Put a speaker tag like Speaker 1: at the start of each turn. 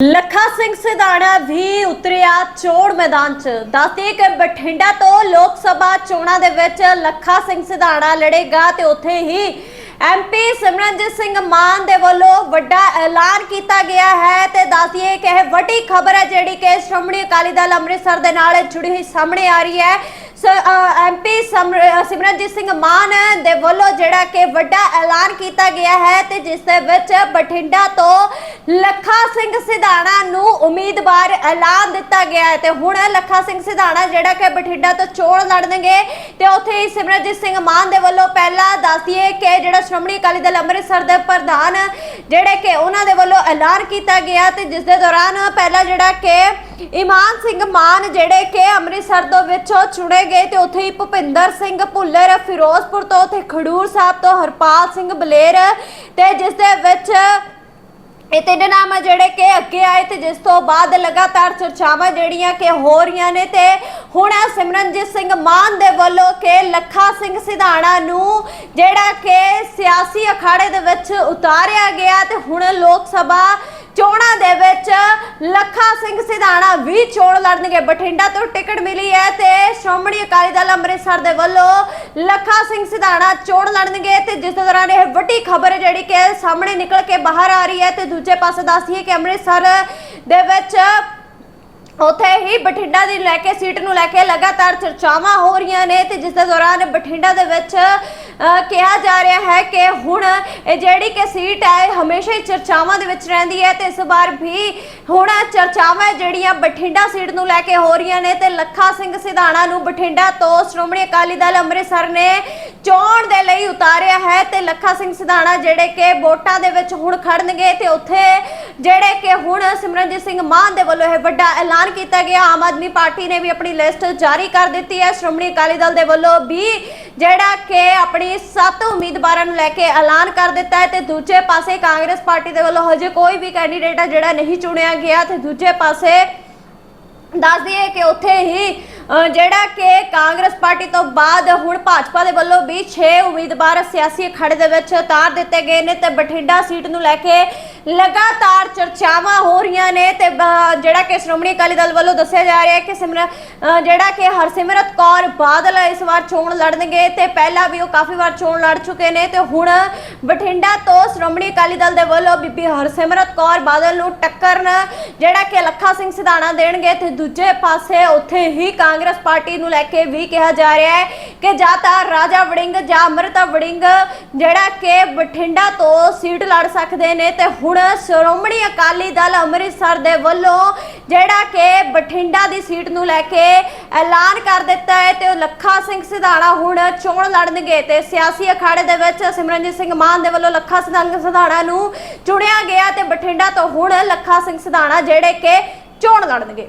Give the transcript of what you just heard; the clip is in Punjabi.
Speaker 1: ਲੱਖਾ ਸਿੰਘ ਸਿਧਾਣਾ ਵੀ ਉਤਰਿਆ ਚੋਣ ਮੈਦਾਨ 'ਚ। ਦੱਸਦੇ ਕਿ ਬਠਿੰਡਾ ਤੋਂ ਲੋਕ ਸਭਾ ਚੋਣਾਂ ਦੇ ਵਿੱਚ ਲੱਖਾ ਸਿੰਘ ਸਿਧਾਣਾ ਲੜੇਗਾ ਤੇ ਉੱਥੇ ਹੀ ਐਮਪੀ ਸਿਮਰਨਜੀਤ ਸਿੰਘ ਮਾਨ ਦੇ ਵੱਲੋਂ ਵੱਡਾ ਐਲਾਨ ਕੀਤਾ ਗਿਆ ਹੈ ਤੇ ਦੱਸਦੀਏ ਕਿ ਇਹ ਵੱਡੀ ਖਬਰ ਹੈ ਜਿਹੜੀ ਕਿ ਸ਼੍ਰੋਮਣੀ ਅਕਾਲੀ ਦਲ ਅੰਮ੍ਰਿਤਸਰ ਦੇ ਨਾਲ ਜੁੜੀ ਹੋਈ ਸਾਹਮਣੇ ਆ ਰਹੀ ਹੈ। ਐਮਪੀ ਸਿਮਰਨਜੀਤ ਸਿੰਘ ਮਾਨ ਦੇ ਵੱਲੋਂ ਜਿਹੜਾ ਕਿ ਵੱਡਾ ਐਲਾਨ ਕੀਤਾ ਗਿਆ ਹੈ ਤੇ ਜਿਸ ਦੇ ਵਿੱਚ ਬਠਿੰਡਾ ਤੋਂ ਲੱਖਾ ਸਿੰਘ ਸਿਧਾਣਾ ਨੂੰ ਉਮੀਦ ਐਲਾਨ ਦਿੱਤਾ ਗਿਆ ਹੈ ਤੇ ਹੁਣ ਲੱਖਾ ਸਿੰਘ ਸਿਧਾਣਾ ਜਿਹੜਾ ਕਿ ਬਠਿੰਡਾ ਤੋਂ ਚੋਣ ਲੜਨਗੇ ਤੇ ਉੱਥੇ ਹੀ ਸਿਮਰਨਜੀਤ ਸਿੰਘ ਮਾਨ ਦੇ ਵੱਲੋਂ ਪਹਿਲਾਂ ਦੱਸਦੀਏ ਕਿ ਜਿਹੜਾ ਸ਼੍ਰੋਮਣੀ ਅਕਾਲੀ ਦਲ ਅੰਮ੍ਰਿਤਸਰ ਦੇ ਪ੍ਰਧਾਨ ਜਿਹੜੇ ਕਿ ਉਹਨਾਂ ਦੇ ਵੱਲੋਂ ਐਲਾਨ ਕੀਤਾ ਗਿਆ ਤੇ ਜਿਸ ਦੇ ਦੌਰਾਨ ਪਹਿਲਾਂ ਜਿਹੜਾ ਕਿ ਇਮਾਨ ਸਿੰਘ ਮਾਨ ਜਿਹੜੇ ਕਿ ਅੰਮ੍ਰਿਤਸਰ ਤੋਂ ਵਿੱਚੋਂ ਚੁਣੇ ਗਏ ਤੇ ਉੱਥੇ ਹੀ ਭੁਪਿੰਦਰ ਸਿੰਘ ਭੁੱਲਰ ਫਿਰੋਜ਼ਪੁਰ ਤੋਂ ਤੇ ਖਡੂਰ ਸਾਹਿਬ ਤੋਂ ਹਰਪਾਲ ਸਿੰਘ ਬਲੇਰ ਤੇ ਜਿਸ ਦੇ ਵਿੱਚ ਇਹ ਤਿੰਨ ਨਾਮ ਆ ਜਿਹੜੇ ਕਿ ਅੱਗੇ ਆਏ ਤੇ ਜਿਸ ਤੋਂ ਬਾਅਦ ਲਗਾਤਾਰ ਚਰਚਾਵਾਂ ਜਿਹੜੀਆਂ ਕਿ ਹੋ ਰਹੀਆਂ ਨੇ ਤੇ ਹੁਣ ਸਿਮਰਨਜੀਤ ਸਿੰਘ ਮਾਨ ਦੇ ਵੱਲੋਂ ਕਿ ਲੱਖਾ ਸਿੰਘ ਸਿਧਾਣਾ ਨੂੰ ਜਿਹੜਾ ਕਿ ਸਿਆਸੀ ਅਖਾੜੇ ਦੇ ਵਿੱਚ ਉਤਾਰਿਆ ਗਿਆ ਤੇ ਹੁਣ ਲੋਕ ਸਭਾ ਚੋਣਾਂ ਦੇ ਵਿੱਚ ਲੱਖਾ ਸਿੰਘ ਸਿਧਾਣਾ ਵੀ ਚੋਣ ਲੜਨਗੇ। ਬਠਿੰਡਾ ਤੋਂ ਟਿਕਟ ਮਿਲੀ ਹੈ ਤੇ ਸ਼੍ਰੋਮਣੀ ਅਕਾਲੀ ਦਲ ਅੰਮ੍ਰਿਤਸਰ ਦੇ ਵੱਲੋਂ ਲੱਖਾ ਸਿੰਘ ਸਿਧਾਣਾ ਚੋਣ ਲੜਨਗੇ ਤੇ ਜਿਸ ਦੌਰਾਨ ਇਹ ਵੱਡੀ ਖਬਰ ਹੈ ਜਿਹੜੀ ਕਿ ਸਾਹਮਣੇ ਨਿਕਲ ਕੇ ਬਾਹਰ ਆ ਰਹੀ ਹੈ ਤੇ ਦੂਜੇ ਪਾਸੇ ਦੱਸਦੀਏ ਕਿ ਅੰਮ੍ਰਿਤਸਰ ਦੇ ਵਿੱਚ ਉੱਥੇ ਹੀ ਬਠਿੰਡਾ ਦੀ ਲੈ ਕੇ ਸੀਟ ਨੂੰ ਲੈ ਕੇ ਲਗਾਤਾਰ ਚਰਚਾਵਾਂ ਹੋ ਰਹੀਆਂ ਨੇ ਤੇ ਜਿਸ ਦੇ ਦੌਰਾਨ ਬਠਿੰਡਾ ਦੇ ਵਿੱਚ ਕਿਹਾ ਜਾ ਰਿਹਾ ਹੈ ਕਿ ਹੁਣ ਇਹ ਜਿਹੜੀ ਕਿ ਸੀਟ ਹੈ, ਇਹ ਹਮੇਸ਼ਾ ਹੀ ਚਰਚਾਵਾਂ ਦੇ ਵਿੱਚ ਰਹਿੰਦੀ ਹੈ ਤੇ ਇਸ ਵਾਰ ਵੀ ਹੁਣ ਚਰਚਾਵਾਂ ਜਿਹੜੀਆਂ ਬਠਿੰਡਾ ਸੀਟ ਨੂੰ ਲੈ ਕੇ ਹੋ ਰਹੀਆਂ ਨੇ ਤੇ ਲੱਖਾ ਸਿੰਘ ਸਿਧਾਣਾ ਨੂੰ ਬਠਿੰਡਾ ਤੋਂ ਸ਼੍ਰੋਮਣੀ ਅਕਾਲੀ ਦਲ ਅੰਮ੍ਰਿਤਸਰ ਨੇ ਚੋਣ ਦੇ ਲਈ ਉਤਾਰਿਆ ਹੈ ਤੇ ਲੱਖਾ ਸਿੰਘ ਸਿਧਾਣਾ ਜਿਹੜੇ ਕਿ ਵੋਟਾਂ ਦੇ ਵਿੱਚ ਹੁਣ ਖੜਨਗੇ ਤੇ ਉੱਥੇ ਜਿਹੜੇ ਕਿ ਹੁਣ ਸਿਮਰਨਜੀਤ ਸਿੰਘ ਮਾਨ ਦੇ ਵੱਲੋਂ ਇਹ ਵੱਡਾ ਐਲਾਨ ਕੀਤਾ ਗਿਆ। ਆਮ ਆਦਮੀ ਪਾਰਟੀ ਨੇ ਵੀ ਆਪਣੀ ਲਿਸਟ ਜਾਰੀ ਕਰ ਦਿੱਤੀ ਹੈ। ਸ਼੍ਰੋਮਣੀ ਅਕਾਲੀ ਦਲ ਦੇ ਵੱਲੋਂ ਵੀ ਜਿਹੜਾ ਕਿ ਆਪਣੀ ਸੱਤ ਉਮੀਦਵਾਰਾਂ ਨੂੰ ਲੈ ਕੇ ਐਲਾਨ ਕਰ ਦਿੱਤਾ ਹੈ ਤੇ ਦੂਜੇ ਪਾਸੇ ਕਾਂਗਰਸ ਪਾਰਟੀ ਦੇ ਵੱਲੋਂ ਹਜੇ ਕੋਈ ਵੀ ਕੈਂਡੀਡੇਟ ਹੈ ਜਿਹੜਾ ਨਹੀਂ ਚੁਣਿਆ ਗਿਆ ਤੇ ਦੂਜੇ ਪਾਸੇ ਦੱਸ ਦਈਏ ਕਿ ਉੱਥੇ ਹੀ ਜਿਹੜਾ ਕਿ ਕਾਂਗਰਸ ਪਾਰਟੀ ਤੋਂ ਬਾਅਦ ਹੁਣ ਭਾਜਪਾ ਦੇ ਵੱਲੋਂ ਵੀ 6 ਉਮੀਦਵਾਰ ਸਿਆਸੀ ਅਖਾੜੇ ਦੇ ਵਿੱਚ ਉਤਾਰ ਦਿੱਤੇ ਗਏ ਨੇ ਤੇ ਬਠਿੰਡਾ ਸੀਟ ਨੂੰ ਲੈ ਕੇ ਲਗਾਤਾਰ ਚਰਚਾਵਾਂ ਹੋ ਰਹੀਆਂ ਨੇ ਤੇ ਜਿਹੜਾ ਕਿ ਸ਼੍ਰੋਮਣੀ ਅਕਾਲੀ ਦਲ ਵੱਲੋਂ ਦੱਸਿਆ ਜਾ ਰਿਹਾ ਹੈ ਕਿ ਸਿਮਰ ਜਿਹੜਾ ਕਿ ਹਰਸਿਮਰਤ ਕੌਰ ਬਾਦਲ ਇਸ ਵਾਰ ਚੋਣ ਲੜਨਗੇ ਤੇ ਪਹਿਲਾਂ ਵੀ ਉਹ ਕਾਫੀ ਵਾਰ ਚੋਣ ਲੜ ਚੁੱਕੇ ਨੇ ਤੇ ਹੁਣ ਬਠਿੰਡਾ ਤੋਂ ਸ਼੍ਰੋਮਣੀ ਅਕਾਲੀ ਦਲ ਦੇ ਵੱਲੋਂ ਬੀਬੀ ਹਰਸਿਮਰਤ ਕੌਰ ਬਾਦਲ ਨੂੰ ਟੱਕਰ ਜਿਹੜਾ ਕਿ ਲੱਖਾ ਸਿੰਘ ਸਿਧਾਣਾ ਦੇਣਗੇ ਤੇ ਦੂਜੇ ਪਾਸੇ ਉੱਥੇ ਹੀ ਕਾਂਗਰਸ ਪਾਰਟੀ ਨੂੰ ਲੈ ਕੇ ਵੀ ਕਿਹਾ ਜਾ ਰਿਹਾ ਹੈ ਕਿ ਜਾਂ ਤਾਂ ਰਾਜਾ ਵੜਿੰਗ ਜਾਂ ਅਮਰਤਾ ਵੜਿੰਗ, ਜਿਹੜਾ ਕਿ ਬਠਿੰਡਾ ਤੋਂ ਸੀਟ ਲੜ ਸਕਦੇ ਨੇ ਤੇ ਹੁਣ ਸ਼੍ਰੋਮਣੀ ਅਕਾਲੀ ਦਲ ਅੰਮ੍ਰਿਤਸਰ ਦੇ ਵੱਲੋਂ ਜਿਹੜਾ ਕਿ ਬਠਿੰਡਾ ਦੀ ਸੀਟ ਨੂੰ ਲੈ ਕੇ ਐਲਾਨ ਕਰ ਦਿੱਤਾ ਹੈ ਤੇ ਉਹ ਲੱਖਾ ਸਿੰਘ ਸਿਧਾਣਾ ਹੁਣ ਚੋਣ ਲੜਨਗੇ ਤੇ ਸਿਆਸੀ ਅਖਾੜੇ ਦੇ ਵਿੱਚ ਸਿਮਰਨਜੀਤ ਸਿੰਘ ਮਾਨ ਦੇ ਵੱਲੋਂ ਲੱਖਾ ਸਿੰਘ ਸਿਧਾਣਾ ਨੂੰ ਚੁਣਿਆ ਗਿਆ ਤੇ ਬਠਿੰਡਾ ਤੋਂ ਹੁਣ ਲੱਖਾ ਸਿੰਘ ਸਿਧਾਣਾ ਜਿਹੜੇ ਕਿ ਚੋਣ ਲੜਨਗੇ।